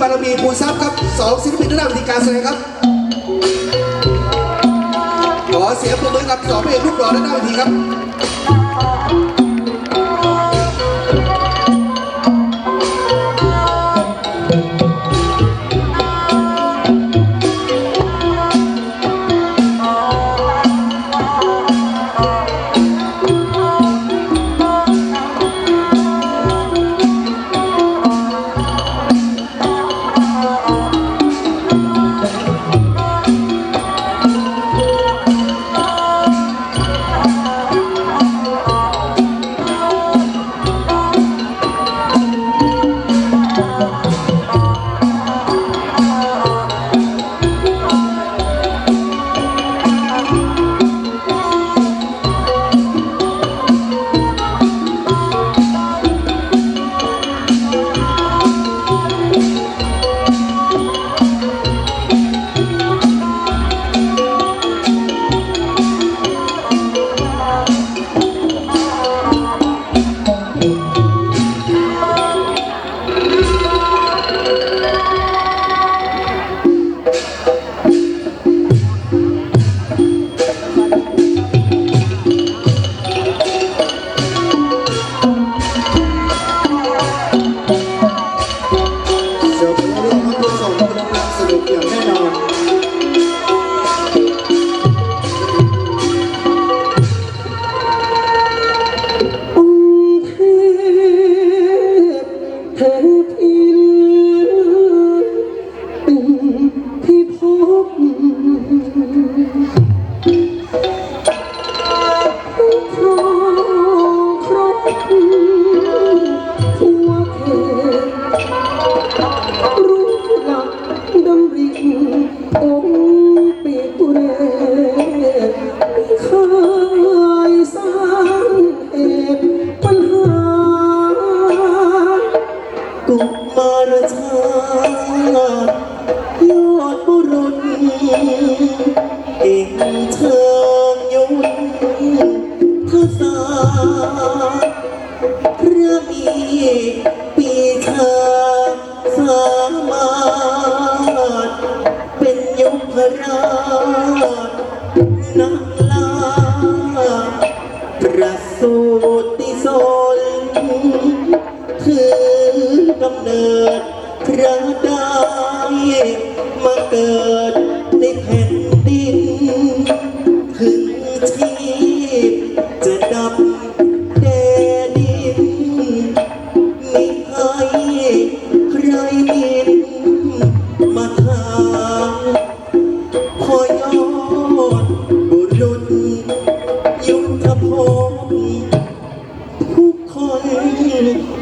บารมีภูทรัพย์ครับสองศิลปินด้านวิธีการแสดงครับ ขอเสียงปรบมือกับสองพระเอกรูปหล่อด้านหน้าเวทีครับ พระมีปีชาสามารถเป็นยุพราชนักล่าประสูติสนคือกำเนิดพระได้มาเกิดในแผ่นดินถึง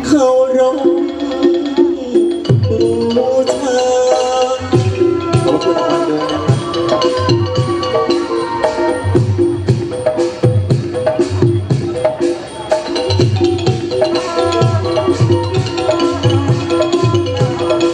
เขารพ